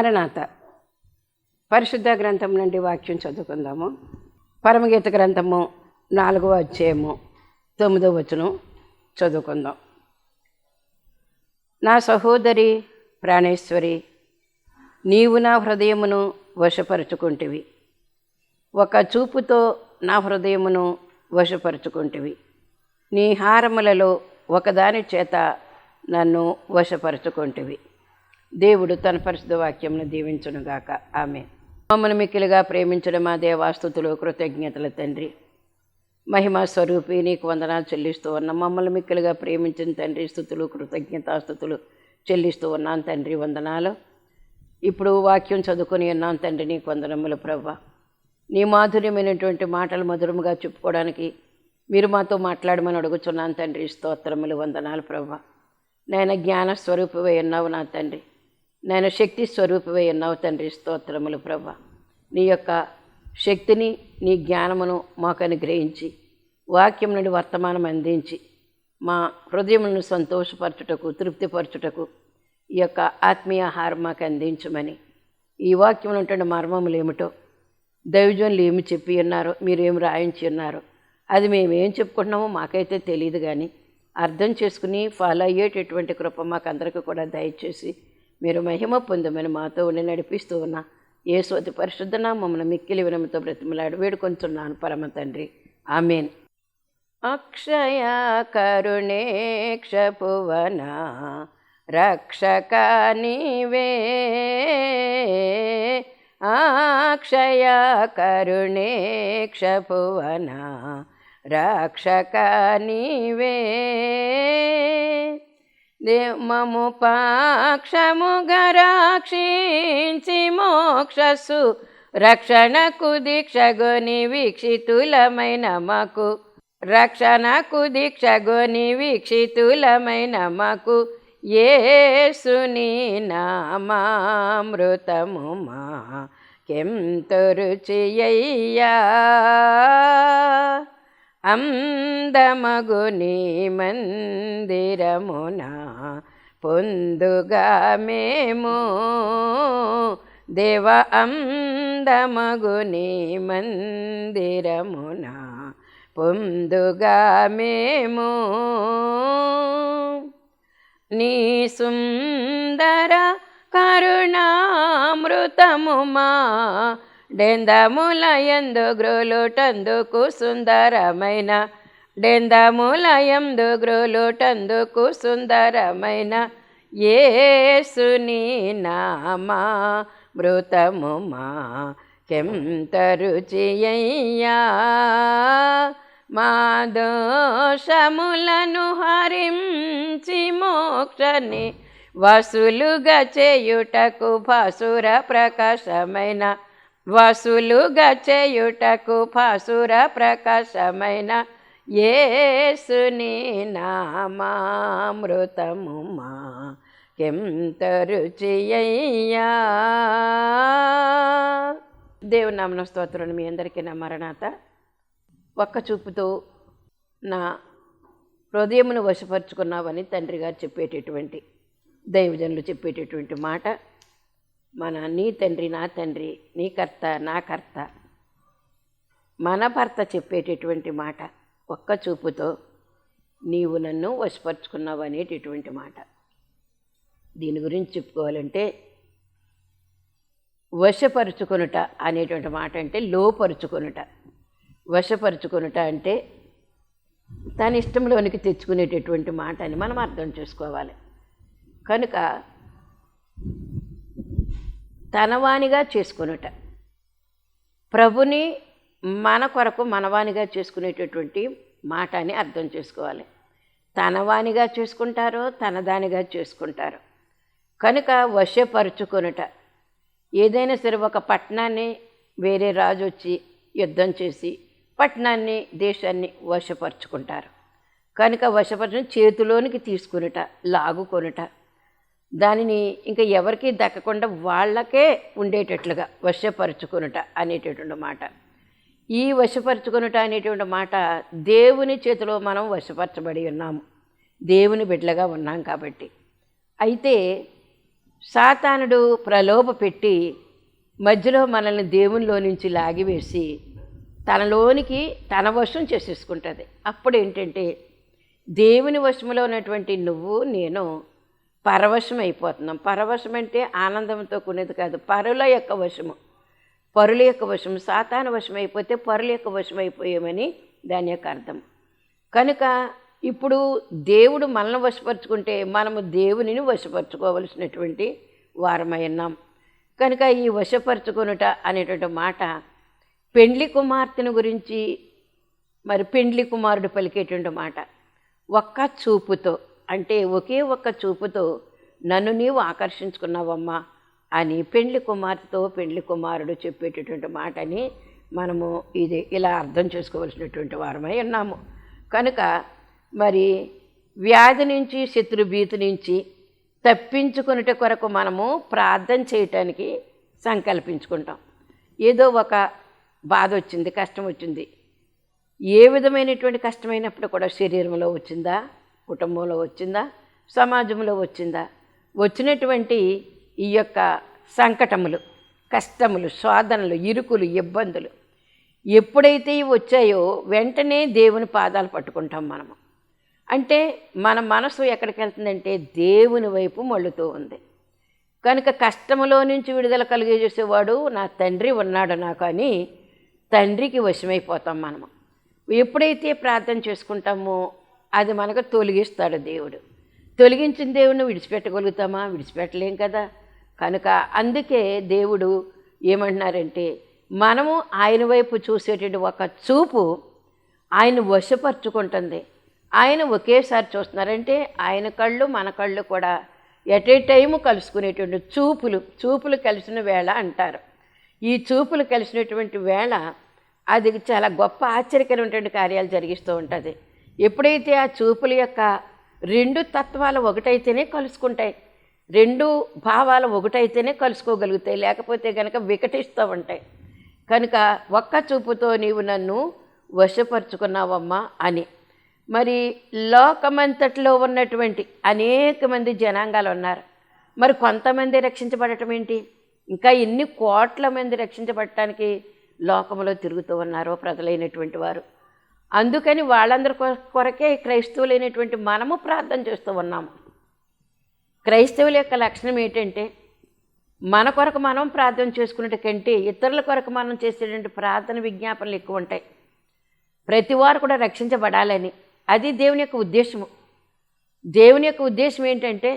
Maranatha పరిశుద్ధ గ్రంథం నుండి వాక్యం చదువుకుందాము. పరమగీత గ్రంథము నాలుగవ అధ్యాయము తొమ్మిదవ వచనం చదువుకుందాం. నా సహోదరి ప్రాణేశ్వరి నీవు నా హృదయమును వశపరుచుకుంటివి. ఒక చూపుతో నా హృదయమును వశపరుచుకుంటివి. నీ హారములలో ఒకదాని చేత నన్ను వశపరుచుకుంటివి. దేవుడు తన పరిశుద్ధ వాక్యమును దీవించునుగాక. ఆమె మమ్మల్ని మిక్కిలిగా ప్రేమించడం మా దేవాస్తుతులు కృతజ్ఞతల తండ్రి. మహిమ స్వరూపి నీకు వందనాలు చెల్లిస్తూ ఉన్నాం. మమ్మల్ని మిక్కిలిగా ప్రేమించిన తండ్రి స్థుతులు కృతజ్ఞతాస్థుతులు చెల్లిస్తూ ఉన్నాను తండ్రి వందనాలు. ఇప్పుడు వాక్యం చదువుకొని ఉన్నాను తండ్రి నీకు వందనములు ప్రవ్వ. నీ మాధుర్యమైనటువంటి మాటలు మధురముగా చెప్పుకోవడానికి మీరు మాతో మాట్లాడమని అడుగుచున్నాను తండ్రి. స్తోత్రములు వందనాలు ప్రవ్వ. నేను జ్ఞాన స్వరూపివై ఉన్నావు నా తండ్రి. నేను శక్తి స్వరూపమై ఉన్నావు తండ్రి. స్తోత్రములు ప్రభ. నీ యొక్క శక్తిని నీ జ్ఞానమును మాకు అనుగ్రహించి వాక్యం నుండి వర్తమానం అందించి మా హృదయములను సంతోషపరచుటకు తృప్తిపరచుటకు ఈ యొక్క ఆత్మీయాహారం మాకు అందించమని ఈ వాక్యం ఉంటున్న మర్మములు ఏమిటో దైవజనులు ఏమి చెప్పి ఉన్నారో మీరు ఏమి రాయించి ఉన్నారో అది మేము ఏం చెప్పుకుంటున్నామో మాకైతే తెలియదు కానీ అర్థం చేసుకుని ఫాలో అయ్యేటటువంటి కృప మాకు అందరికీ కూడా దయచేసి మీరు మహిమ పొందమని మాతో ఉండి నడిపిస్తూ ఉన్న యేసోతి పరిశుద్ధ నామమున మిక్కిలి వినమితో బ్రతిమలాడు వేడుకొంచున్నాను పరమ తండ్రి. ఆమెన్. అక్షయ కరుణేక్షపువన రక్షక నీవే. అక్షయ కరుణేక్షపువన రక్షక నీవే. మము పాక్షముగా రక్షించి మోక్షసు రక్షణకు దీక్షగొని వీక్షితులమైన మాకు. రక్షణకు దీక్షగొని వీక్షితులమైన మాకు. ఏసుని నామామృతము మా కెంతో రుచియ్యా అందమగుని మందిరమున పొందుగా మేము. దేవ అందమగుని మందిరమున పొందుగా మేము. నీ సుందర కరుణామృతము మా డెందముల ఎందు గ్రోలుటందుకు సుందరమైన డెందముల ఎందు గ్రోలుటందుకు సుందరమైన ఏసుని నామా మృతము మా కెంత రుచియ్యా మా దోషములను హరించి మోక్షని వసులుగా చేయుటకు భాసుర ప్రకాశమైన. వసులు గచేయుటకు పాసుర ప్రకాశమైన ఏసుని నామామృతము మా కెంత రుచియ్యా దేవునామన స్తోత్రం మీ అందరికీ నా మరణాత. ఒక్క చూపుతో నా హృదయమును వశపరుచుకున్నావని తండ్రి గారు చెప్పేటటువంటి దైవజనులు చెప్పేటటువంటి మాట. మన నీ తండ్రి నా తండ్రి నీ కర్త నా కర్త. మన భర్త చెప్పేటటువంటి మాట ఒక్క చూపుతో నీవు నన్ను వశపరుచుకున్నావు అనేటటువంటి మాట. దీని గురించి చెప్పుకోవాలంటే వశపరుచుకొనుట అనేటువంటి మాట అంటే లోపరుచుకొనుట. వశపరుచుకొనుట అంటే తన ఇష్టంలోనికి తెచ్చుకునేటటువంటి మాట అని మనం అర్థం చేసుకోవాలి. కనుక తనవానిగా చేసుకొనుట. ప్రభుని మన కొరకు మనవానిగా చేసుకునేటటువంటి మాట అని అర్థం చేసుకోవాలి. తనవానిగా చేసుకుంటారో తనదానిగా చేసుకుంటారు. కనుక వశపరుచుకొనుట. ఏదైనా సరే ఒక పట్టణాన్ని వేరే రాజు వచ్చి యుద్ధం చేసి పట్టణాన్ని దేశాన్ని వశపరుచుకుంటారు. కనుక వశపరచడం చేతిలోనికి తీసుకునుట లాగుకొనుట. దానిని ఇంకా ఎవరికి దక్కకుండా వాళ్ళకే ఉండేటట్లుగా వశపరుచుకునుట అనేటటువంటి మాట. ఈ వశపరుచుకునుట అనేటువంటి మాట దేవుని చేతిలో మనం వశపరచబడి ఉన్నాము దేవుని బిడ్డలుగా ఉన్నాం కాబట్టి. అయితే సాతానుడు ప్రలోభ పెట్టి మధ్యలో మనల్ని దేవునిలో నుంచి లాగివేసి తనలోనికి తన వశం చేసేసుకుంటుంది. అప్పుడు ఏంటంటే దేవుని వశములో ఉన్నటువంటి నువ్వు నేను పరవశం అయిపోతున్నాం పరవశం అంటే ఆనందంతో కొనేది కాదు పరుల యొక్క వశము. పరుల యొక్క వశం సాతాన వశం అయిపోతే పరుల యొక్క వశం అయిపోయామని దాని యొక్క అర్థం. కనుక ఇప్పుడు దేవుడు మనల్ని వశపరుచుకుంటే మనము దేవునిని వశపరుచుకోవలసినటువంటి వారమై ఉన్నాం కనుక ఈ వశపరుచుకొనుట అనేటువంటి మాట పెండ్లి కుమార్తెను గురించి మరి పెండ్లి కుమారుడు పలికేటువంటి మాట ఒక్క చూపుతో అంటే ఒకే ఒక్క చూపుతో నన్ను నీవు ఆకర్షించుకున్నావమ్మా అని పెండ్లి కుమార్తెతో పెండ్లి కుమారుడు చెప్పేటటువంటి మాటని మనము ఇది ఇలా అర్థం చేసుకోవలసినటువంటి వారమై ఉన్నాము. కనుక మరి వ్యాధి నుంచి శత్రుభీతి నుంచి తప్పించుకునేట కొరకు మనము ప్రార్థన చేయటానికి సంకల్పించుకుంటాం. ఏదో ఒక బాధ వచ్చింది కష్టం వచ్చింది. ఏ విధమైనటువంటి కష్టమైనప్పుడు కూడా శరీరంలో వచ్చిందా? కుటుంబంలో వచ్చిందా? సమాజంలో వచ్చిందా? వచ్చినటువంటి ఈ యొక్క సంకటములు కష్టములు శోధనలు ఇరుకులు ఇబ్బందులు ఎప్పుడైతే వచ్చాయో వెంటనే దేవుని పాదాలు పట్టుకుంటాం మనము. అంటే మన మనసు ఎక్కడికి వెళ్తుందంటే దేవుని వైపు మళ్ళుతూ ఉంది. కనుక కష్టములో నుంచి విడుదల కలిగజేసేవాడు నా తండ్రి ఉన్నాడు నాకు అని తండ్రికి వశమైపోతాం మనము. ఎప్పుడైతే ప్రార్థన చేసుకుంటామో అది మనకు తొలగిస్తాడు దేవుడు. తొలగించిన దేవుడిని విడిచిపెట్టగలుగుతామా? విడిచిపెట్టలేం కదా. కనుక అందుకే దేవుడు ఏమంటున్నారంటే మనము ఆయన వైపు చూసేటువంటి ఒక చూపు ఆయన వశపరుచుకుంటుంది. ఆయన ఒకేసారి చూస్తున్నారంటే ఆయన కళ్ళు మన కళ్ళు కూడా ఎట్ ఏ టైము కలుసుకునేటువంటి చూపులు చూపులు కలిసిన వేళ అంటారు. ఈ చూపులు కలిసినటువంటి వేళ అది చాలా గొప్ప ఆశ్చర్యకరమైనటువంటి కార్యాలు జరిగిస్తూ ఉంటుంది. ఎప్పుడైతే ఆ చూపుల యొక్క రెండు తత్వాలు ఒకటైతేనే కలుసుకుంటాయి రెండు భావాలు ఒకటైతేనే కలుసుకోగలుగుతాయి లేకపోతే కనుక వికటిస్తూ ఉంటాయి కనుక ఒక్క చూపుతో నీవు నన్ను వశపరుచుకున్నావమ్మా అని. మరి లోకమంతటిలో ఉన్నటువంటి అనేక మంది జనాంగాలు ఉన్నారు మరి కొంతమంది రక్షించబడటం ఏంటి? ఇంకా ఎన్ని కోట్ల మంది రక్షించబడటానికి లోకంలో తిరుగుతూ ఉన్నారో ప్రజలైనటువంటి వారు. అందుకని వాళ్ళందరి కొరకే క్రైస్తవులైనటువంటి మనము ప్రార్థన చేస్తూ ఉన్నాము. క్రైస్తవుల యొక్క లక్షణం ఏంటంటే మన కొరకు మనం ప్రార్థన చేసుకున్నట్టు కంటే ఇతరుల కొరకు మనం చేసేటువంటి ప్రార్థన విజ్ఞాపనలు ఎక్కువ ఉంటాయి. ప్రతి వారు కూడా రక్షించబడాలని. అది దేవుని యొక్క ఉద్దేశము. దేవుని యొక్క ఉద్దేశం ఏంటంటే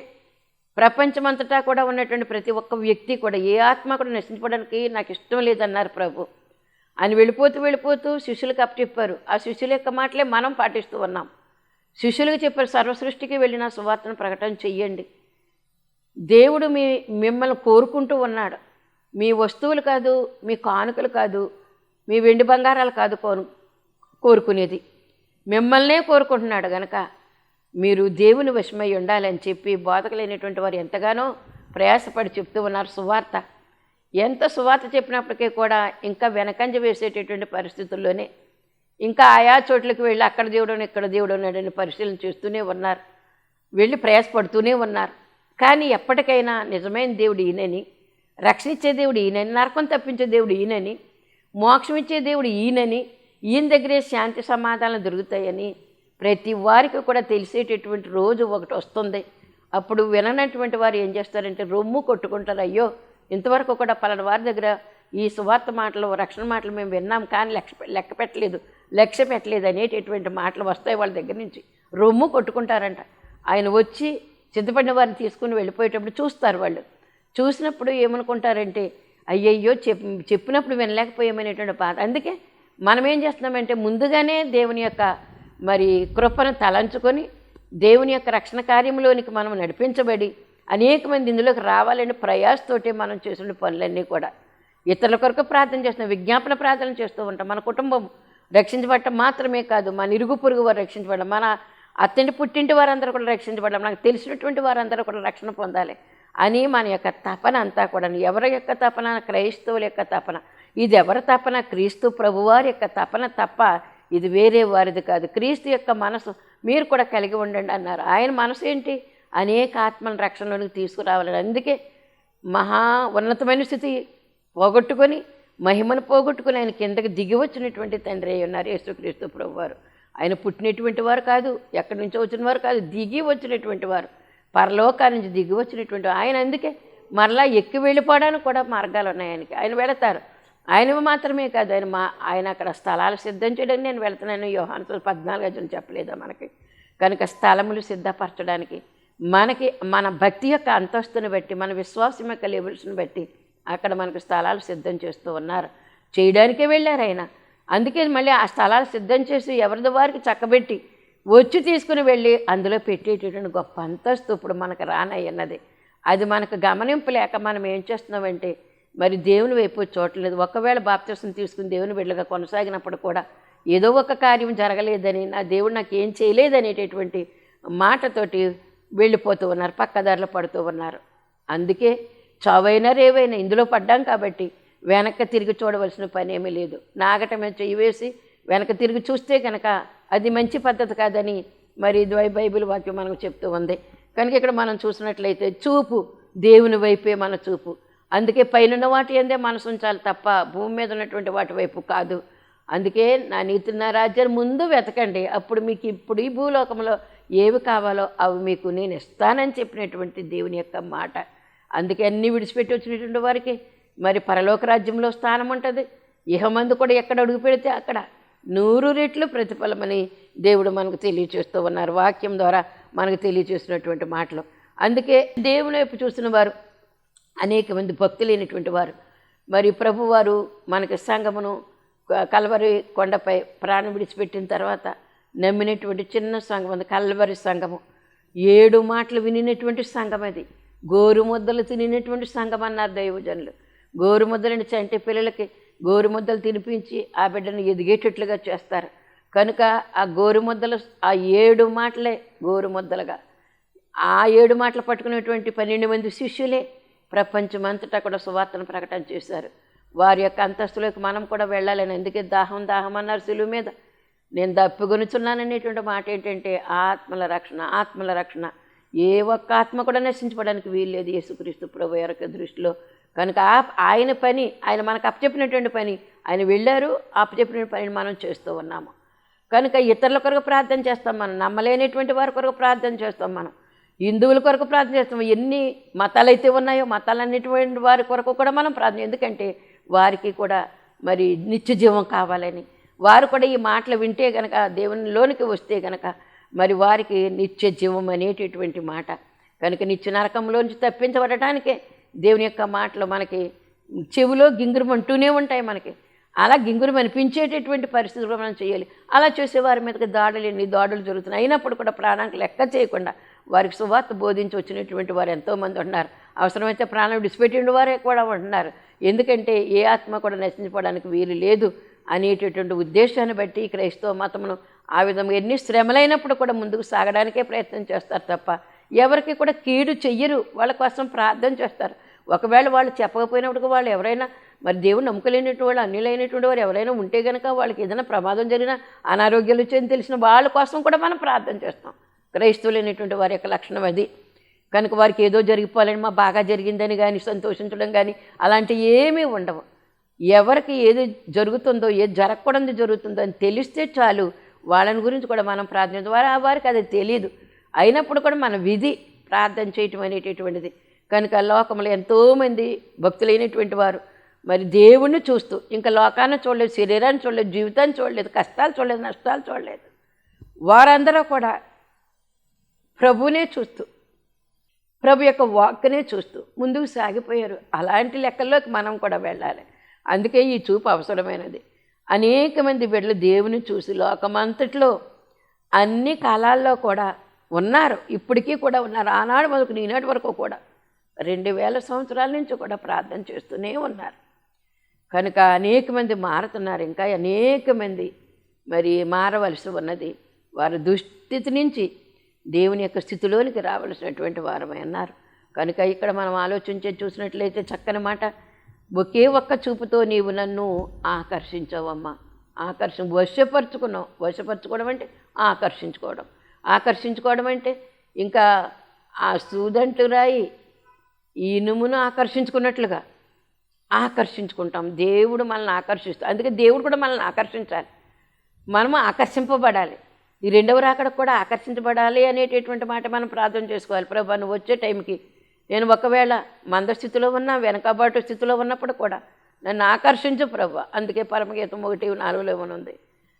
ప్రపంచమంతటా కూడా ఉన్నటువంటి ప్రతి ఒక్క వ్యక్తి కూడా ఏ ఆత్మ కూడా నశించడానికి నాకు ఇష్టం లేదన్నారు ప్రభు. అని వెళ్ళిపోతూ వెళ్ళిపోతూ శిష్యులకు అప్పచెప్పారు ఆ శిష్యుల యొక్క మాటలే మనం పాటిస్తూ ఉన్నాం. శిష్యులకు చెప్పారు సర్వసృష్టికి వెళ్ళిన సువార్తను ప్రకటన చెయ్యండి. దేవుడు మీ మిమ్మల్ని కోరుకుంటూ ఉన్నాడు. మీ వస్తువులు కాదు మీ కానుకలు కాదు మీ వెండి బంగారాలు కాదు కోరు కోరుకునేది. మిమ్మల్నే కోరుకుంటున్నాడు గనక మీరు దేవుని వశమై ఉండాలని చెప్పి బోధకులైనటువంటి వారు ఎంతగానో ప్రయాసపడి చెప్తూ ఉన్నారు సువార్త. ఎంత సువార్త చెప్పినప్పటికీ కూడా ఇంకా వెనకంజ వేసేటటువంటి పరిస్థితుల్లోనే ఇంకా ఆయా చోట్లకి వెళ్ళి అక్కడ దేవుడు ఇక్కడ దేవుడు ఉన్నాడని పరిశీలన చేస్తూనే ఉన్నారు. వెళ్ళి ప్రయాసపడుతూనే ఉన్నారు. కానీ ఎప్పటికైనా నిజమైన దేవుడు ఈయనని రక్షణించే దేవుడు ఈయనని నరకం తప్పించే దేవుడు ఈయనని మోక్షం ఇచ్చే దేవుడు ఈయనని ఈయన దగ్గరే శాంతి సమాధానం దొరుకుతాయని ప్రతి వారికి కూడా తెలిసేటటువంటి రోజు ఒకటి వస్తుంది. అప్పుడు విననటువంటి వారు ఏం చేస్తారంటే రొమ్ము కొట్టుకుంటారు. అయ్యో ఇంతవరకు కూడా పలానా వారి దగ్గర ఈ సువార్త మాటలు రక్షణ మాటలు మేము విన్నాం కానీ లెక్క లెక్క పెట్టలేదు. లక్ష్య పెట్టలేదు అనేటటువంటి మాటలు వస్తాయి వాళ్ళ దగ్గర నుంచి. రొమ్ము కొట్టుకుంటారంట. ఆయన వచ్చి సిద్ధపడిన వారిని తీసుకుని వెళ్ళిపోయేటప్పుడు చూస్తారు వాళ్ళు. చూసినప్పుడు ఏమనుకుంటారంటే అయ్యయ్యో చెప్ చెప్పినప్పుడు వినలేకపోయామనేటువంటి బాధ. అందుకే మనం ఏం చేస్తున్నామంటే ముందుగానే దేవుని యొక్క మరి కృపను తలంచుకొని దేవుని యొక్క రక్షణ కార్యంలోనికి మనం నడిపించబడి అనేక మంది ఇందులోకి రావాలని ప్రయాసతోటే మనం చేసిన పనులన్నీ కూడా. ఇతరుల కొరకు ప్రార్థన చేస్తున్నాం విజ్ఞాపన ప్రార్థన చేస్తూ ఉంటాం. మన కుటుంబం రక్షించబడటం మాత్రమే కాదు మన ఇరుగు పొరుగు వారు రక్షించబడడం మన అత్తంటి పుట్టింటి వారందరూ కూడా రక్షించబడడం నాకు తెలిసినటువంటి వారందరూ కూడా రక్షణ పొందాలి అని మన యొక్క తపన అంతా కూడా ఎవరి యొక్క తపన? క్రైస్తవుల యొక్క తపన. ఇది ఎవరి తపన? క్రీస్తు ప్రభువారి యొక్క తపన తప్ప ఇది వేరే వారిది కాదు. క్రీస్తు యొక్క మనసు మీరు కూడా కలిగి ఉండండి అన్నారు. ఆయన మనసు ఏంటి? అనేక ఆత్మల రక్షణలోనికి తీసుకురావాలని. అందుకే మహా ఉన్నతమైన స్థితి పోగొట్టుకొని మహిమను పోగొట్టుకుని ఆయన కిందకి దిగి వచ్చినటువంటి తండ్రి అయి ఉన్నారు యేసుక్రీస్తు ప్రభు వారు ఆయన పుట్టినటువంటి వారు కాదు ఎక్కడి నుంచో వచ్చిన వారు కాదు దిగి వచ్చినటువంటి వారు పరలోకాల నుంచి దిగి వచ్చినటువంటి ఆయన అందుకే మరలా ఎక్కి వెళ్ళిపోవడానికి కూడా మార్గాలు ఉన్నాయి ఆయనకి. ఆయన వెళతారు. ఆయనవి మాత్రమే కాదు ఆయన మా ఆయన అక్కడ స్థలాలు సిద్ధం చేయడానికి నేను వెళ్తున్నాను యోహాను పద్నాలుగు అజలు చెప్పలేదా మనకి? కనుక స్థలములు సిద్ధపరచడానికి మనకి మన భక్తి యొక్క అంతస్తుని బట్టి మన విశ్వాసం యొక్క లెవెల్స్ని బట్టి అక్కడ మనకు స్థలాలు సిద్ధం చేస్తూ ఉన్నారు. చేయడానికే వెళ్ళారు ఆయన. అందుకే మళ్ళీ ఆ స్థలాలు సిద్ధం చేసి ఎవరిది వారికి చక్కబెట్టి వచ్చి తీసుకుని వెళ్ళి అందులో పెట్టేటటువంటి గొప్ప అంతస్తు ఇప్పుడు మనకు రానయ్యన్నది. అది మనకు గమనింపు లేక మనం ఏం చేస్తున్నామంటే మరి దేవుని వైపు చూడలేదు ఒకవేళ బాప్తిసం తీసుకుని దేవుని బిడ్డగా కొనసాగినప్పుడు కూడా ఏదో ఒక కార్యం జరగలేదని నా దేవుడు నాకు ఏం చేయలేదనేటటువంటి మాటతోటి వెళ్ళిపోతూ ఉన్నారు పక్కదారులు పడుతూ ఉన్నారు. అందుకే చావైనా రేవైనా ఇందులో పడ్డాం కాబట్టి వెనక్కి తిరిగి చూడవలసిన పని ఏమీ లేదు. నాగటమే చెయ్యి వేసి వెనక తిరిగి చూస్తే కనుక అది మంచి పద్ధతి కాదని మరి ద్వై బైబిల్ వాక్యం మనకు చెప్తూ ఉంది. కనుక ఇక్కడ మనం చూసినట్లయితే చూపు దేవుని వైపే మన చూపు. అందుకే పైన వాటి అందే మనసు ఉంచాలి తప్ప భూమి మీద ఉన్నటువంటి వాటి వైపు కాదు. అందుకే నా నీతి నా రాజ్యాన్ని ముందు వెతకండి. అప్పుడు మీకు ఇప్పుడు ఈ భూలోకంలో ఏవి కావాలో అవి మీకు నేను ఇస్తానని చెప్పినటువంటి దేవుని యొక్క మాట. అందుకే అన్నీ విడిచిపెట్టి వచ్చినటువంటి వారికి మరి పరలోక రాజ్యంలో స్థానం ఉంటుంది. ఇహమందు కూడా ఎక్కడ అడుగు పెడితే అక్కడ. నూరు రెట్లు ప్రతిఫలమని దేవుడు మనకు తెలియచేస్తూ ఉన్నారు. వాక్యం ద్వారా మనకు తెలియచేస్తున్నటువంటి మాటలు. అందుకే దేవుని వైపు చూసిన వారు అనేక మంది భక్తులైనటువంటి వారు. మరి ప్రభువారు మనకి సంగమును కలవరి కొండపై ప్రాణం విడిచిపెట్టిన తర్వాత నమ్మినటువంటి చిన్న సంఘం అది కల్వరి సంఘము. ఏడు మాటలు వినినటువంటి సంఘం అది. గోరుముద్దలు తినినటువంటి సంఘం అన్నారు దైవజనులు. గోరుముద్దలని చంటి పిల్లలకి గోరుముద్దలు తినిపించి ఆ బిడ్డను ఎదిగేటట్లుగా చేస్తారు. కనుక ఆ గోరుముద్దలు ఆ ఏడు మాటలే గోరుముద్దలుగా. ఆ ఏడు మాటలు పట్టుకునేటువంటి పన్నెండు మంది శిష్యులే ప్రపంచమంతటా కూడా సువార్తను ప్రకటన చేశారు. వారి యొక్క అంతస్తులోకి మనం కూడా వెళ్ళాలని ఎందుకే దాహం దాహం అన్నారు సులువు మీద. నేను దప్పిగొనుచున్నాననేటువంటి మాట ఏంటంటే ఆత్మల రక్షణ ఆత్మల రక్షణ. ఏ ఒక్క ఆత్మ కూడా నశించుకోవడానికి వీల్లేదు యేసుక్రీస్తు ప్రభు యొక్క దృష్టిలో. కనుక ఆ- ఆయన పని ఆయన మనకు అప్పచెప్పినటువంటి పని ఆయన వెళ్ళారు అప్పచెప్పిన పనిని మనం చేస్తూ ఉన్నాము. కనుక ఇతరుల కొరకు ప్రార్థన చేస్తాం మనం నమ్మలేనటువంటి వారి కొరకు ప్రార్థన చేస్తాం మనం. హిందువుల కొరకు ప్రార్థన చేస్తాం ఎన్ని మతాలు అయితే ఉన్నాయో మతాలన్నిటువంటి వారి కొరకు కూడా మనం ప్రార్థన ఎందుకంటే వారికి కూడా మరి నిత్య జీవం కావాలని వారు కూడా ఈ మాటలు వింటే గనక దేవునిలోనికి వస్తే గనక మరి వారికి నిత్య జీవం అనేటటువంటి మాట. కనుక నిత్య నరకంలోంచి తప్పించబడటానికే దేవుని యొక్క మాటలు మనకి చెవిలో గింగురం అంటూనే ఉంటాయి మనకి. అలా గింగురం అనిపించేటటువంటి పరిస్థితులు మనం చేయాలి. అలా చేసే వారి మీదకి దాడులు ఎన్ని దాడులు జరుగుతున్నాయి. అయినప్పుడు కూడా ప్రాణానికి లెక్క చేయకుండా వారికి సువార్త బోధించి వచ్చినటువంటి వారు ఎంతోమంది ఉన్నారు. అవసరమైతే ప్రాణం విడిచిపెట్టిన వారే కూడా ఉంటున్నారు. ఎందుకంటే ఏ ఆత్మ కూడా నశించుకోవడానికి వీలు లేదు. అనేటటువంటి ఉద్దేశాన్ని బట్టి క్రైస్తవ మతమును ఆ విధంగా ఎన్ని శ్రమలైనప్పుడు కూడా ముందుకు సాగడానికే ప్రయత్నం చేస్తారు తప్ప ఎవరికి కూడా కీడు చెయ్యరు. వాళ్ళ కోసం ప్రార్థన చేస్తారు. ఒకవేళ వాళ్ళు చెప్పకపోయినప్పుడు వాళ్ళు ఎవరైనా మరి దేవుడు నమ్మకలేనటువంటి వాళ్ళు అన్యులైనటువంటి వారు ఎవరైనా ఉంటే కనుక వాళ్ళకి ఏదైనా ప్రమాదం జరిగినా అనారోగ్యాలు వచ్చేది తెలిసిన వాళ్ళ కోసం కూడా మనం ప్రార్థన చేస్తాం. క్రైస్తవులైనటువంటి వారి యొక్క లక్షణం అది. కనుక వారికి ఏదో జరిగిపోవాలని మా బాగా జరిగిందని కానీ సంతోషించడం కానీ అలాంటివి ఏమీ ఉండవు. ఎవరికి ఏది జరుగుతుందో ఏది జరగకూడదు జరుగుతుందో అని తెలిస్తే చాలు. వాళ్ళని గురించి కూడా మనం ప్రార్థన వారు ఆ వారికి అది తెలియదు అయినప్పుడు కూడా మన విధి ప్రార్థన చేయటం అనేటటువంటిది. కనుక లోకంలో ఎంతోమంది భక్తులైనటువంటి వారు మరి దేవుణ్ణి చూస్తూ ఇంకా లోకాన్ని చూడలేదు శరీరాన్ని చూడలేదు జీవితాన్ని చూడలేదు కష్టాలు చూడలేదు నష్టాలు చూడలేదు. వారందరూ కూడా ప్రభునే చూస్తూ ప్రభు యొక్క వాక్నే చూస్తూ ముందుకు సాగిపోయారు. అలాంటి లెక్కల్లోకి మనం కూడా వెళ్ళాలి. అందుకే ఈ చూపు అవసరమైనది. అనేక మంది బిడ్డలు దేవుని చూసి లోకమంతట్లో అన్ని కాలాల్లో కూడా ఉన్నారు. ఇప్పటికీ కూడా ఉన్నారు. ఆనాడు మొదలుకు ఈనాటి వరకు కూడా రెండు వేల సంవత్సరాల నుంచి కూడా ప్రార్థన చేస్తూనే ఉన్నారు. కనుక అనేక మంది మారుతున్నారు. ఇంకా అనేక మంది మరి మారవలసి ఉన్నది. వారి దుస్థితి నుంచి దేవుని యొక్క స్థితిలోనికి రావలసినటువంటి వారమై అన్నారు కనుక ఇక్కడ మనం ఆలోచించే చూసినట్లయితే చక్కని మాట ఒకే ఒక్క చూపుతో నీవు నన్ను ఆకర్షించవమ్మా. ఆకర్షణ వశపరుచుకున్నావు. వశపరుచుకోవడం అంటే ఆకర్షించుకోవడం. ఆకర్షించుకోవడం అంటే ఇంకా ఆ సూదంటు రాయి ఇనుమును ఆకర్షించుకున్నట్లుగా ఆకర్షించుకుంటాం. దేవుడు మనల్ని ఆకర్షిస్తాం అందుకే దేవుడు కూడా మనల్ని ఆకర్షించాలి. మనము ఆకర్షింపబడాలి. ఈ రెండవ రాకడ కూడా ఆకర్షించబడాలి అనేటటువంటి మాట మనం ప్రార్థన చేసుకోవాలి. ప్రభా నువ్వు వచ్చే టైంకి నేను ఒకవేళ మందస్థితిలో ఉన్నా వెనకబాటు స్థితిలో ఉన్నప్పుడు కూడా నన్ను ఆకర్షించు ప్రభు. అందుకే పరమగీతం ఒకటి నాలుగులో ఉంది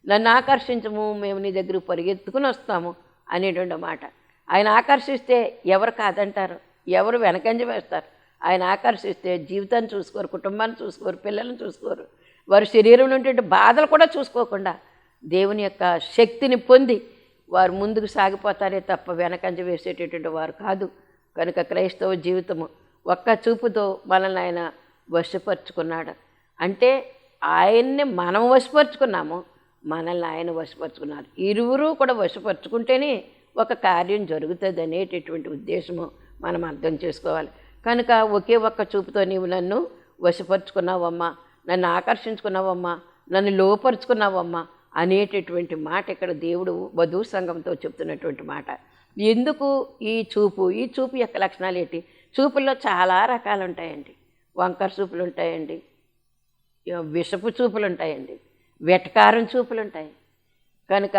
నన్ను ఆకర్షించము మేము నీ దగ్గర పరిగెత్తుకుని వస్తాము అనేటువంటి మాట. ఆయన ఆకర్షిస్తే ఎవరు కాదంటారు? ఎవరు వెనకంజ వేస్తారు? ఆయన ఆకర్షిస్తే జీవితాన్ని చూసుకోరు కుటుంబాన్ని చూసుకోరు పిల్లల్ని చూసుకోరు. వారి శరీరంలో ఉండే బాధలు కూడా చూసుకోకుండా దేవుని యొక్క శక్తిని పొంది వారు ముందుకు సాగిపోతారే తప్ప వెనకంజ వేసేటటువంటి వారు కాదు. కనుక క్రైస్తవ జీవితము ఒక్క చూపుతో మనల్ని ఆయన వశపరుచుకున్నాడు. అంటే ఆయన్ని మనం వశపరుచుకున్నాము మనల్ని ఆయన వశపరుచుకున్నారు. ఇరువురు కూడా వశపరుచుకుంటేనే ఒక కార్యం జరుగుతుంది అనేటటువంటి ఉద్దేశము మనం అర్థం చేసుకోవాలి. కనుక ఒకే ఒక్క చూపుతో నీవు నన్ను వశపరుచుకున్నావమ్మా నన్ను ఆకర్షించుకున్నావమ్మా నన్ను లోపరుచుకున్నావమ్మా అనేటటువంటి మాట ఇక్కడ దేవుడు వధువు సంఘంతో చెప్తున్నటువంటి మాట. ఎందుకు ఈ చూపు? ఈ చూపు యొక్క లక్షణాలు ఏంటి? చూపుల్లో చాలా రకాలు ఉంటాయండి వంకర చూపులు ఉంటాయండి విషపు చూపులు ఉంటాయండి వెటకారం చూపులు ఉంటాయి కనుక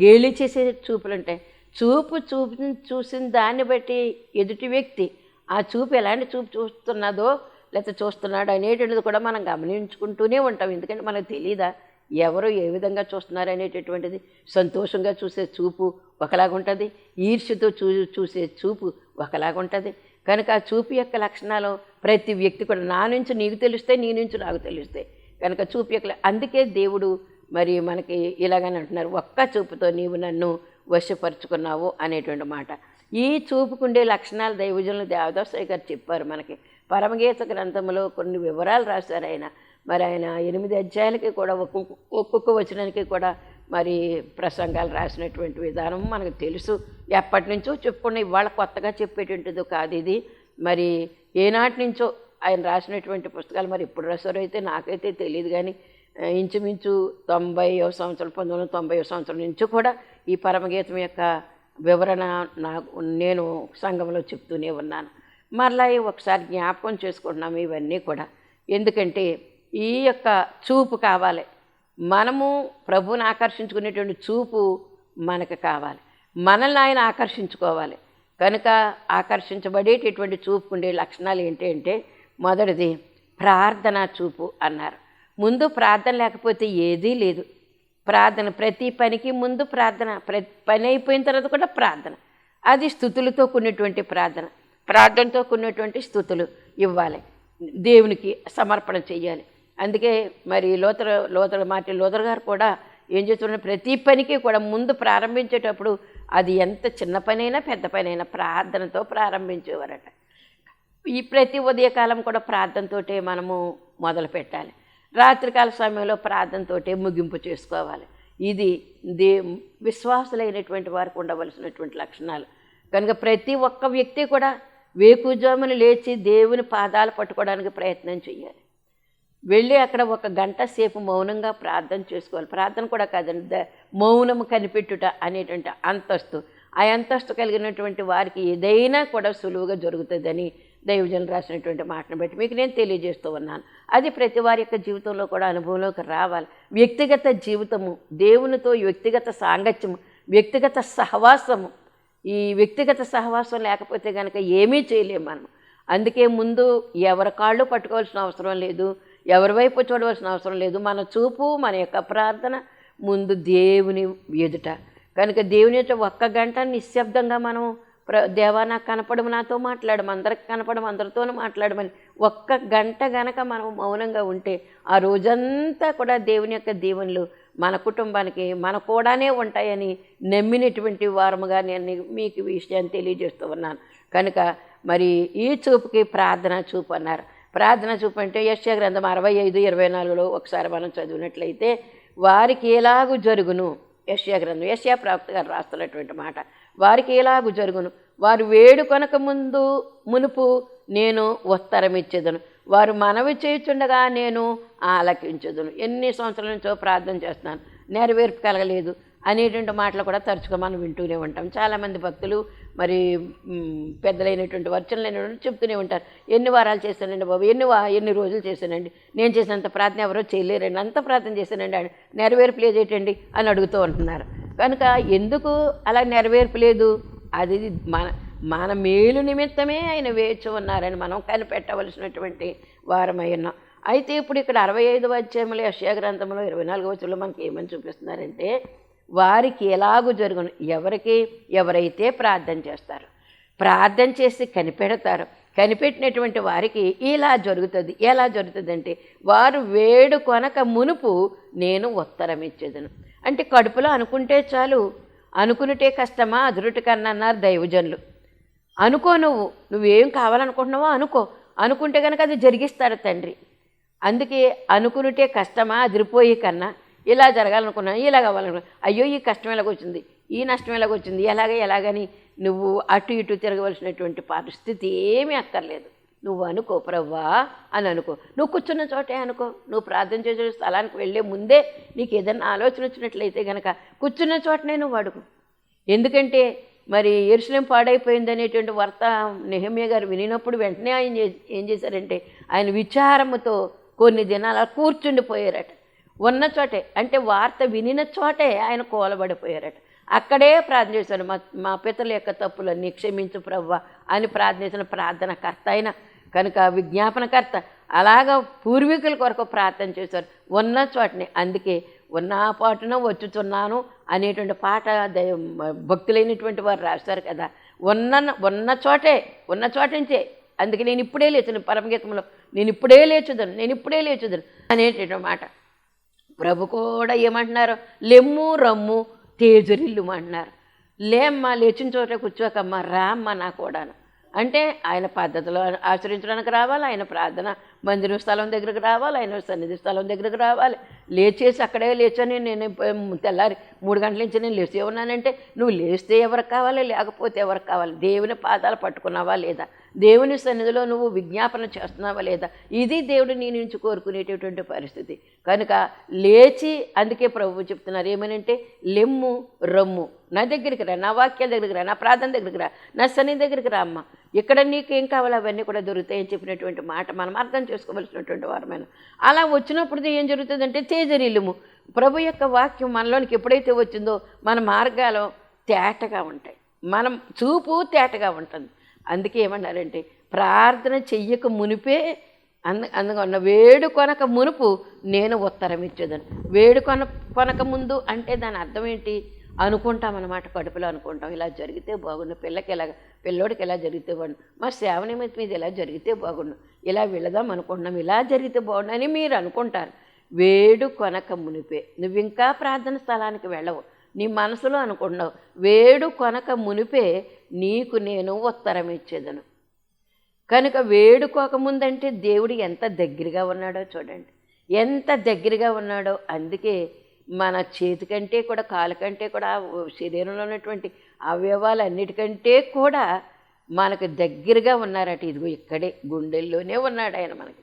గేలి చేసే చూపులు ఉంటాయి చూపు చూపు చూసిన దాన్ని బట్టి ఎదుటి వ్యక్తి ఆ చూపు ఎలాంటి చూపు చూస్తున్నదో లేకపోతే చూస్తున్నాడు అనేటువంటిది కూడా మనం గమనించుకుంటూనే ఉంటాం. ఎందుకంటే మనకు తెలియదా ఎవరు ఏ విధంగా చూస్తున్నారు అనేటటువంటిది సంతోషంగా చూసే చూపు ఒకలాగుంటుంది. ఈర్ష్యతో చూ చూసే చూపు ఒకలాగుంటుంది. కనుక ఆ చూపు యొక్క లక్షణాలు ప్రతి వ్యక్తి కూడా నా నుంచి నీకు తెలిస్తే నీ నుంచి నాకు తెలుస్తాయి. కనుక చూపు యొక్క అందుకే దేవుడు మరి మనకి ఇలాగని అంటున్నారు ఒక్క చూపుతో నీవు నన్ను వశపరుచుకున్నావు అనేటువంటి మాట. ఈ చూపుకుండే లక్షణాలు దైవజనులు దేవదాసయ్య గారు చెప్పారు మనకి. పరమగీత గ్రంథంలో కొన్ని వివరాలు రాశారు ఆయన. మరి ఆయన ఎనిమిది అధ్యాయాలకి కూడా ఒక్కొక్క ఒక్కొక్క వచనానికి కూడా మరి ప్రసంగాలు రాసినటువంటి విధానం మనకు తెలుసు. ఎప్పటి నుంచో చెప్పుకున్న ఇవాళ కొత్తగా చెప్పేటువంటిది కాదు ఇది. మరి ఏనాటి నుంచో ఆయన రాసినటువంటి పుస్తకాలు మరి ఎప్పుడు రాసారో అయితే నాకైతే తెలియదు కానీ ఇంచుమించు తొంభై సంవత్సరం పంతొమ్మిది వందల తొంభై సంవత్సరం నుంచి కూడా ఈ పరమగీతం యొక్క వివరణ నాకు నేను సంఘంలో చెప్తూనే ఉన్నాను. మరలా ఒకసారి జ్ఞాపకం చేసుకుంటున్నాము ఇవన్నీ కూడా. ఎందుకంటే ఈ యొక్క చూపు కావాలి. మనము ప్రభుని ఆకర్షించుకునేటువంటి చూపు మనకు కావాలి. మనల్ని ఆయన ఆకర్షించుకోవాలి. కనుక ఆకర్షించబడేటటువంటి చూపు ఉండే లక్షణాలు ఏంటి అంటే మొదటిది ప్రార్థన చూపు అన్నారు. ముందు ప్రార్థన లేకపోతే ఏదీ లేదు. ప్రార్థన ప్రతి పనికి ముందు ప్రార్థన ప్రతి పని అయిపోయిన తర్వాత కూడా ప్రార్థన. అది స్థుతులతో కూడినటువంటి ప్రార్థన. ప్రార్థనతో కూడినటువంటి స్థుతులు ఇవ్వాలి. దేవునికి సమర్పణ చేయాలి అందుకే మరి లోతర లోతర మార్టి లోతర్ గారు కూడా ఏం చేస్తున్న ప్రతి పనికి కూడా ముందు ప్రారంభించేటప్పుడు అది ఎంత చిన్న పనైనా పెద్ద పనైనా ప్రార్థనతో ప్రారంభించేవారట. ఈ ప్రతి ఉదయకాలం కూడా ప్రార్థనతోటే మనము మొదలు పెట్టాలి. రాత్రికాల సమయంలో ప్రార్థనతోటే ముగింపు చేసుకోవాలి. ఇది దే విశ్వాసులైనటువంటి వారికి ఉండవలసినటువంటి లక్షణాలు. కనుక ప్రతి ఒక్క వ్యక్తి కూడా వేకుజామును లేచి దేవుని పాదాలు పట్టుకోవడానికి ప్రయత్నం చేయాలి వెళ్ళి అక్కడ ఒక గంట సేపు మౌనంగా ప్రార్థన చేసుకోవాలి. ప్రార్థన కూడా కాదండి మౌనము కనిపెట్టుట అనేటువంటి అంతస్తు. ఆ అంతస్తు కలిగినటువంటి వారికి ఏదైనా కూడా సులువుగా జరుగుతుందని దైవజనులు రాసినటువంటి మాటను బట్టి మీకు నేను తెలియజేస్తూ ఉన్నాను. అది ప్రతి వారి యొక్క జీవితంలో కూడా అనుభవంలోకి రావాలి. వ్యక్తిగత జీవితము దేవునితో వ్యక్తిగత సాంగత్యము వ్యక్తిగత సహవాసము. ఈ వ్యక్తిగత సహవాసం లేకపోతే కనుక ఏమీ చేయలేము మనం. అందుకే ముందు ఎవరి కాళ్ళు పట్టుకోవాల్సిన అవసరం లేదు. ఎవరి వైపు చూడవలసిన అవసరం లేదు. మన చూపు మన యొక్క ప్రార్థన ముందు దేవుని ఎదుట. కనుక దేవుని యొక్క ఒక్క గంట నిశ్శబ్దంగా మనం ప్ర దేవా నాకు కనపడము నాతో మాట్లాడము అందరికి కనపడము అందరితోనూ మాట్లాడమని ఒక్క గంట గనక మనం మౌనంగా ఉంటే ఆ రోజంతా కూడా దేవుని యొక్క దీవెనలు మన కుటుంబానికి మన కూడానే ఉంటాయని నమ్మినటువంటి వారముగా నేను మీకు విషయాన్ని తెలియజేస్తూ ఉన్నాను. కనుక మరి ఈ చూపుకి ప్రార్థన చూపు అన్నారు. ప్రార్థన చూపు అంటే యశ్య గ్రంథం అరవై ఐదు ఇరవై నాలుగులో ఒకసారి మనం చదివినట్లయితే వారికి ఎలాగూ జరుగును? యశ్యా గ్రంథం యశ్యా ప్రాప్తి గారు రాస్తున్నటువంటి మాట. వారికి ఎలాగూ జరుగును? వారు వేడుకొనక ముందు మునుపు నేను ఉత్తరం ఇచ్చేదను వారు మనవి చేయుచుండగా నేను ఆలకించదును. ఎన్ని సంవత్సరాల నుంచో ప్రార్థన చేస్తున్నాను. నెరవేర్పు కలగలేదు. అనేటువంటి మాటలు కూడా తరచుగా మనం వింటూనే ఉంటాం. చాలామంది భక్తులు మరి పెద్దలైనటువంటి వర్చనలైనటువంటి చెప్తూనే ఉంటారు. ఎన్ని వారాలు చేశానండి బాబు? ఎన్ని వా ఎన్ని రోజులు చేశానండి? నేను చేసినంత ప్రార్థన ఎవరో చేయలేరండి. అంత ప్రార్థన చేశానండి నెరవేర్పు లేదేటండి అని అడుగుతూ ఉంటున్నారు. కనుక ఎందుకు అలా నెరవేర్పు లేదు? అది మన మన మేలు నిమిత్తమే ఆయన వేచి ఉన్నారని మనం కనిపెట్టవలసినటువంటి వారమై ఉన్నాం. అయితే ఇప్పుడు ఇక్కడ అరవై ఐదు అధ్యాయంలో యశ్యా గ్రంథంలో ఇరవై నాలుగు వచ్చంలో మనకి ఏమని చూపిస్తున్నారంటే వారికి ఎలాగూ జరుగును? ఎవరికి? ఎవరైతే ప్రార్థన చేస్తారో. ప్రార్థన చేసి కనిపెడతారు. కనిపెట్టినటువంటి వారికి ఇలా జరుగుతుంది. ఎలా జరుగుతుంది అంటే వారు వేడు కొనక మునుపు నేను ఉత్తరం ఇచ్చేదను. అంటే కడుపులో అనుకుంటే చాలు. అనుకునుటే కష్టమా? అదురుటి కన్నా అన్నారు దైవజనులు. అనుకో నువ్వు. నువ్వేం కావాలనుకుంటున్నావో అనుకో. అనుకుంటే కనుక అది జరిగిస్తారు తండ్రి. అందుకే అనుకునుటే కష్టమా? అదిరిపోయి కన్నా ఇలా జరగాలనుకున్నాను ఇలా కావాలనుకున్నాను. అయ్యో ఈ కష్టం ఎలాగొచ్చింది ఈ నష్టం ఎలాగొచ్చింది ఎలాగ ఎలాగని నువ్వు అటు ఇటు తిరగవలసినటువంటి పరిస్థితి ఏమీ అక్కర్లేదు. నువ్వు అనుకో ప్రవ్వా అని అనుకో. నువ్వు కూర్చున్న చోటే అనుకో. నువ్వు ప్రార్థన చేసే స్థలానికి వెళ్ళే ముందే నీకు ఏదైనా ఆలోచన వచ్చినట్లయితే కనుక కూర్చున్న చోటనే నువ్వు అడుగు. ఎందుకంటే మరి ఎరుసలేం పాడైపోయింది అనేటువంటి వార్త నెహమ్య గారు వినినప్పుడు వెంటనే ఆయన ఏం చేశారంటే ఆయన విచారముతో కొన్ని దినాలు కూర్చుండిపోయారట. ఉన్న చోటే. అంటే వార్త వినిన చోటే ఆయన కూలబడిపోయారట. అక్కడే ప్రార్థన చేశాను మా మా పితల యొక్క తప్పులన్నీ క్షమించు ప్రవ్వ అని ప్రార్థించిన ప్రార్థనకర్త అయిన కనుక విజ్ఞాపనకర్త అలాగా పూర్వీకుల కొరకు ప్రార్థన చేశారు. ఉన్న చోటనే. అందుకే ఉన్న పాటున వచ్చుచున్నాను అనేటువంటి పాట భక్తులైనటువంటి వారు రాస్తారు కదా. ఉన్న ఉన్న చోటే ఉన్న చోట నుంచే అందుకే నేను ఇప్పుడే లేచును. పరమగీతంలో నేను ఇప్పుడే లేచుదను నేను ఇప్పుడే లేచుదను అనేటటువంటి మాట. ప్రభు కూడా ఏమంటున్నారు? లెమ్ము రమ్ము తేజరిల్లు అంటున్నారు లేమ్మా లేచిన చోట కూర్చోకమ్మా రామ్మా నా కూడాను. అంటే ఆయన పద్ధతిలో ఆచరించడానికి రావాలి ఆయన ప్రార్థన మందిర స్థలం దగ్గరకు రావాలి ఆయన సన్నిధి స్థలం దగ్గరకు రావాలి. లేచేసి అక్కడే లేచని నేను తెల్లారి మూడు గంటల నుంచి నేను లేచే ఉన్నానంటే నువ్వు లేస్తే ఎవరికి కావాలి లేకపోతే ఎవరికి కావాలి? దేవుని పాదాలు పట్టుకున్నావా లేదా? దేవుని సన్నిధిలో నువ్వు విజ్ఞాపన చేస్తున్నావా లేదా? ఇది దేవుడు నీ నుంచి కోరుకునేటటువంటి పరిస్థితి. కనుక లేచి అందుకే ప్రభువు చెప్తున్నారు ఏమనంటే లెమ్ము రమ్ము. నా దగ్గరికి రా నా వాక్యాల దగ్గరికి రా నా ప్రార్థన దగ్గరికి రా నా సన్నిధి దగ్గరికి రా అమ్మ. ఇక్కడ నీకు ఏం కావాలో అవన్నీ కూడా దొరుకుతాయని చెప్పినటువంటి మాట మనం అర్థం చేసుకోవలసినటువంటి వారమైన. అలా వచ్చినప్పుడు ఏం జరుగుతుందంటే తేజరిల్లుము. ప్రభు యొక్క వాక్యం మనలోనికి ఎప్పుడైతే వచ్చిందో మన మార్గాలు తేటగా ఉంటాయి. మనం చూపు తేటగా ఉంటుంది. అందుకే ఏమన్నారంటే ప్రార్థన చెయ్యక మునిపే అంద అందుకన్న వేడు కొనక మునుపు నేను ఉత్తరం ఇచ్చేదాన్ని. వేడు కొన కొనక ముందు అంటే దాని అర్థం ఏంటి? అనుకుంటాం అన్నమాట కడుపులో అనుకుంటాం. ఇలా జరిగితే బాగుండు పిల్లకి ఇలా పిల్లోడికి ఎలా జరిగితే బాగుండు మా సేవ నిమిత్తం ఇది ఇలా జరిగితే బాగుండు ఇలా వెళదాం అనుకుంటున్నాం ఇలా జరిగితే బాగుండు అని మీరు అనుకుంటారు. వేడు కొనక మునిపే. నువ్వు ఇంకా ప్రార్థన స్థలానికి వెళ్ళవు. నీ మనసులో అనుకుంటున్నావు. వేడు కొనక మునిపే నీకు నేను ఉత్తరం ఇచ్చేదను. కనుక వేడుకోకముందంటే దేవుడు ఎంత దగ్గరగా ఉన్నాడో చూడండి. ఎంత దగ్గరగా ఉన్నాడో. అందుకే మన చేతి కంటే కూడా కాలు కంటే కూడా శరీరంలో ఉన్నటువంటి అవయవాలన్నిటికంటే కూడా మనకు దగ్గరగా ఉన్నారట. ఇదిగో ఇక్కడే గుండెల్లోనే ఉన్నాడు ఆయన మనకి.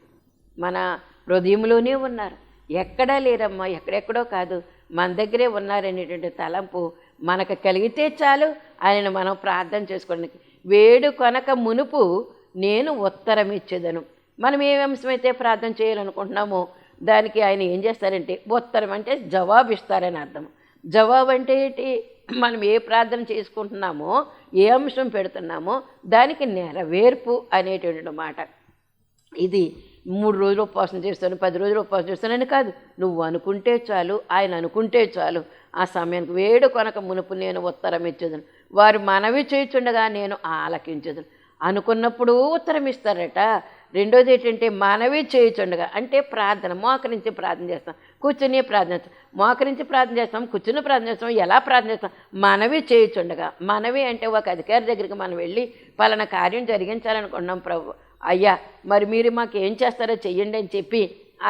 మన హృదయంలోనే ఉన్నారు. ఎక్కడా లేరమ్మా. ఎక్కడెక్కడో కాదు. మన దగ్గరే ఉన్నారనేటువంటి తలంపు మనకు కలిగితే చాలు ఆయన మనం ప్రార్థన చేసుకోవడానికి. వేడు కొనక మునుపు నేను ఉత్తరం ఇచ్చేదను. మనం ఏ అంశమైతే ప్రార్థన చేయాలనుకుంటున్నామో దానికి ఆయన ఏం చేస్తారంటే ఉత్తరం అంటే జవాబు ఇస్తారని అర్థం. జవాబు అంటే ఏంటి? మనం ఏ ప్రార్థన చేసుకుంటున్నామో ఏ అంశం పెడుతున్నామో దానికి నెరవేర్పు అనేటువంటి మాట. ఇది మూడు రోజులు ఉపవాసం చేస్తాను పది రోజులు ఉపవాసం చేస్తానని కాదు. నువ్వు అనుకుంటే చాలు ఆయన అనుకుంటే చాలు. ఆ సమయానికి వేడు కొనక మునుపు నేను ఉత్తరం ఇచ్చేదను. వారు మనవి చేయుచుండగా నేను ఆలకించదును. అనుకున్నప్పుడు ఉత్తరం ఇస్తారట. రెండోది ఏంటంటే మనవి చేయుచుండగా అంటే ప్రార్థన మోకరించి ప్రార్థన చేస్తాం. కూర్చుని ప్రార్థన చేస్తాం. మోకరించి ప్రార్థన చేస్తాం కూర్చుని ప్రార్థన చేస్తాం ఎలా ప్రార్థన చేస్తాం? మనవి చేయుచుండగా. మనవి అంటే ఒక అధికారి దగ్గరికి మనం వెళ్ళి పలానా కార్యం జరిగించాలనుకుంటున్నాం ప్రభు అయ్యా మరి మీరు మాకు ఏం చేస్తారో చెయ్యండి అని చెప్పి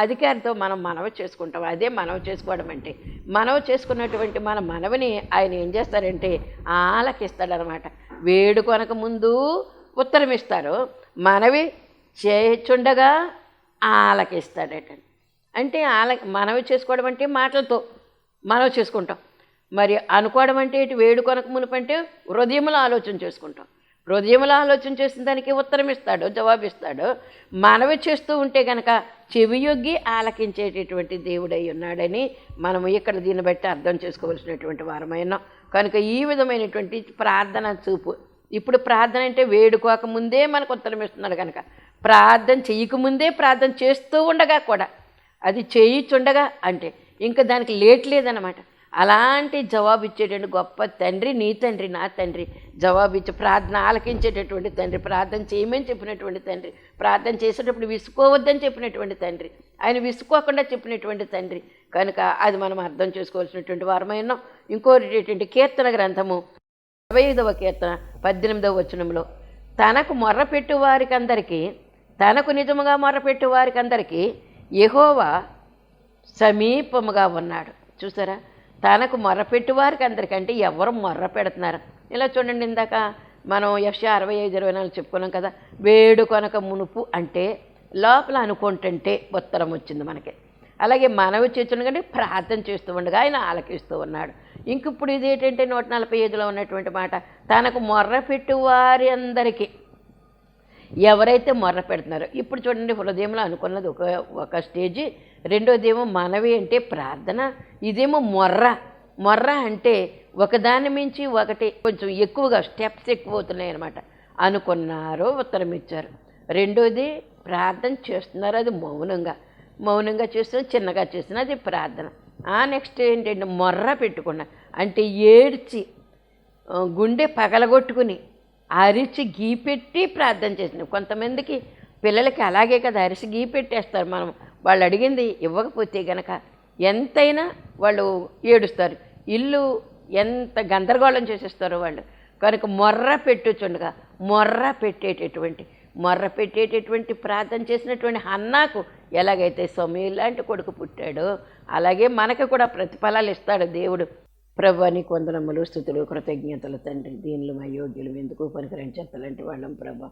అధికారితో మనం మనవి చేసుకుంటాం. అదే మనవి చేసుకోవడం అంటే. మనవి చేసుకున్నటువంటి మన మనవిని ఆయన ఏం చేస్తారంటే ఆలకిస్తాడనమాట. వేడుకొనక ముందు ఉత్తరం ఇస్తారు మనవి చేయుచుండగా ఆలకిస్తాడట. అంటే ఆల మనవి చేసుకోవడం అంటే మాటలతో మనవి చేసుకుంటాం. మరి అనుకోవడం అంటే ఇటు వేడుకొనక మునుపంటే హృదయంలో ఆలోచన చేసుకుంటాం. హృదయంలో ఆలోచన చేసిన దానికి ఉత్తరం ఇస్తాడు జవాబు ఇస్తాడు. మనవి చేస్తూ ఉంటే గనక చెవియొగ్గి ఆలకించేటటువంటి దేవుడై ఉన్నాడని మనం ఇక్కడ దీన్ని బట్టి అర్థం చేసుకోవాల్సినటువంటి వారమైనా. కనుక ఈ విధమైనటువంటి ప్రార్థన చూపు. ఇప్పుడు ప్రార్థన అంటే వేడుకోక ముందే మనకు ఉత్తరం ఇస్తున్నాడు కనుక ప్రార్థన చేయకముందే ప్రార్థన చేస్తూ ఉండగా కూడా అది చేయిచుండగా అంటే ఇంకా దానికి లేట్ లేదనమాట అలాంటి జవాబు ఇచ్చేటువంటి గొప్ప తండ్రి నీ తండ్రి నా తండ్రి. జవాబు ఇచ్చి ప్రార్థన ఆలకించేటటువంటి తండ్రి ప్రార్థన చేయమని చెప్పినటువంటి తండ్రి. ప్రార్థన చేసేటప్పుడు విసుకోవద్దని చెప్పినటువంటి తండ్రి. ఆయన విసుకోకుండా చెప్పినటువంటి తండ్రి. కనుక అది మనం అర్థం చేసుకోవాల్సినటువంటి వారమైన ఇంకోటి కీర్తన గ్రంథము ఇరవై ఐదవ కీర్తన పద్దెనిమిదవ వచనంలో తనకు మొర్రపెట్టు వారికి అందరికీ తనకు నిజముగా మొర్రపెట్టు వారికి అందరికీ యెహోవా సమీపముగా ఉన్నాడు. చూసారా? తనకు మొర్రపెట్టు వారికి అందరికంటే ఎవరు మొర్ర పెడుతున్నారు ఇలా చూడండి ఇందాక మనం ఎఫ్సీ అరవై ఐదు ఇరవై నాలుగు చెప్పుకున్నాం కదా వేడుకొనక మునుపు అంటే లోపల అనుకుంటుంటే ఉత్తరం వచ్చింది మనకి. అలాగే మనవి చేస్తుండగానే ప్రార్థన చేస్తూ ఉండగా ఆయన ఆలకిస్తూ ఉన్నాడు. ఇంక ఇప్పుడు ఇది ఏంటంటే నూట నలభై ఐదులో ఉన్నటువంటి మాట తనకు మొర్ర పెట్టు వారి అందరికీ ఎవరైతే మొర్ర పెడుతున్నారో ఇప్పుడు చూడండి హృదయంలో అనుకున్నది ఒక ఒక స్టేజి రెండోదేమో మనవి అంటే ప్రార్థన ఇదేమో మొర్ర. మొర్ర అంటే ఒకదాని మించి ఒకటి కొంచెం ఎక్కువగా స్టెప్స్ ఎక్కువ అవుతున్నాయి అనమాట అనుకున్నారో ఉత్తరం ఇచ్చారు రెండోది ప్రార్థన చేస్తున్నారు అది మౌనంగా. మౌనంగా చేస్తున్నా చిన్నగా చేస్తున్నా అది ప్రార్థన. ఆ నెక్స్ట్ ఏంటంటే మొర్ర పెట్టుకున్నా. అంటే ఏడ్చి గుండె పగలగొట్టుకుని అరిచి గీపెట్టి ప్రార్థన చేసిన కొంతమందికి పిల్లలకి అలాగే కదా అరిచి గీపెట్టేస్తారు మనం. వాళ్ళు అడిగింది ఇవ్వకపోతే గనక ఎంతైనా వాళ్ళు ఏడుస్తారు. ఇల్లు ఎంత గందరగోళం చేసేస్తారో వాళ్ళు. కనుక మొర్ర పెట్టుచుండగా మొర్ర పెట్టేటటువంటి మొర్ర పెట్టేటటువంటి ప్రార్థన చేసినటువంటి హన్నాకు ఎలాగైతే సమయం లాంటి కొడుకు పుట్టాడో అలాగే మనకు కూడా ప్రతిఫలాలు ఇస్తాడు దేవుడు. ప్రభు అని కొందనములు స్థుతులు కృతజ్ఞతలు తండ్రి. దీనిలో మా యోగ్యులు ఎందుకు పనికరని చెప్పాలంటే వాళ్ళం ప్రభా.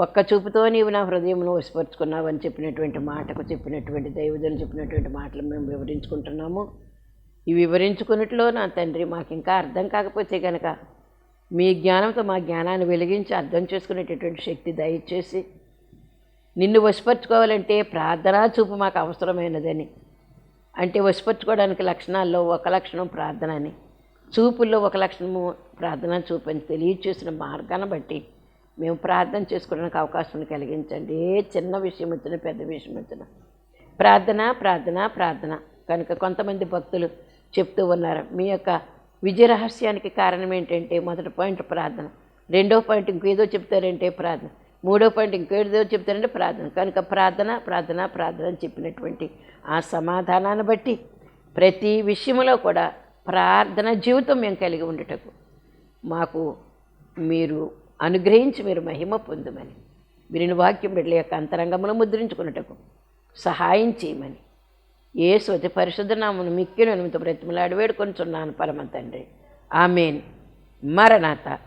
ఒక్క చూపుతో నీవు నా హృదయంలో వసిపరుచుకున్నావని చెప్పినటువంటి మాటకు చెప్పినటువంటి దైవజను చెప్పినటువంటి మాటలు మేము వివరించుకుంటున్నాము. ఈ వివరించుకున్నట్లో నా తండ్రి మాకు ఇంకా అర్థం కాకపోతే కనుక మీ జ్ఞానంతో మా జ్ఞానాన్ని వెలిగించి అర్థం చేసుకునేటటువంటి శక్తి దయచేసి నిన్ను వశపరుచుకోవాలంటే ప్రార్థనా చూపు మాకు అవసరమైనదని అంటే వశపరుచుకోవడానికి లక్షణాల్లో ఒక లక్షణం ప్రార్థన అని చూపుల్లో ఒక లక్షణము ప్రార్థన చూపు అని తెలియచేసిన మార్గాన్ని బట్టి మేము ప్రార్థన చేసుకోవడానికి అవకాశం కలిగించండి. ఏ చిన్న విషయం వచ్చినా పెద్ద విషయం వచ్చినా. ప్రార్థన ప్రార్థన ప్రార్థన. కనుక కొంతమంది భక్తులు చెప్తూ ఉన్నారు. మీ యొక్క విజయ రహస్యానికి కారణం ఏంటంటే మొదటి పాయింట్ ప్రార్థన. రెండో పాయింట్ ఇంకేదో చెప్తారంటే ప్రార్థన. మూడో పాయింట్ ఇంకేదో చెప్తారంటే ప్రార్థన. కనుక ప్రార్థన ప్రార్థన ప్రార్థన అని చెప్పినటువంటి ఆ సమాధానాన్ని బట్టి ప్రతి విషయంలో కూడా ప్రార్థన జీవితం మేము కలిగి ఉండటకు మాకు మీరు అనుగ్రహించి మీరు మహిమ పొందమని. విని వాక్యం బిడ్డల యొక్క అంతరంగమును ముద్రించుకున్నటకు సహాయం చేయమని. ఏ స్వతి పరిశుద్ధ నామను మిక్కిన అనుమతి బ్రతిమలాడి వేడుకొంచున్నాను పరమ తండ్రి. ఆమెన్. మరణాత.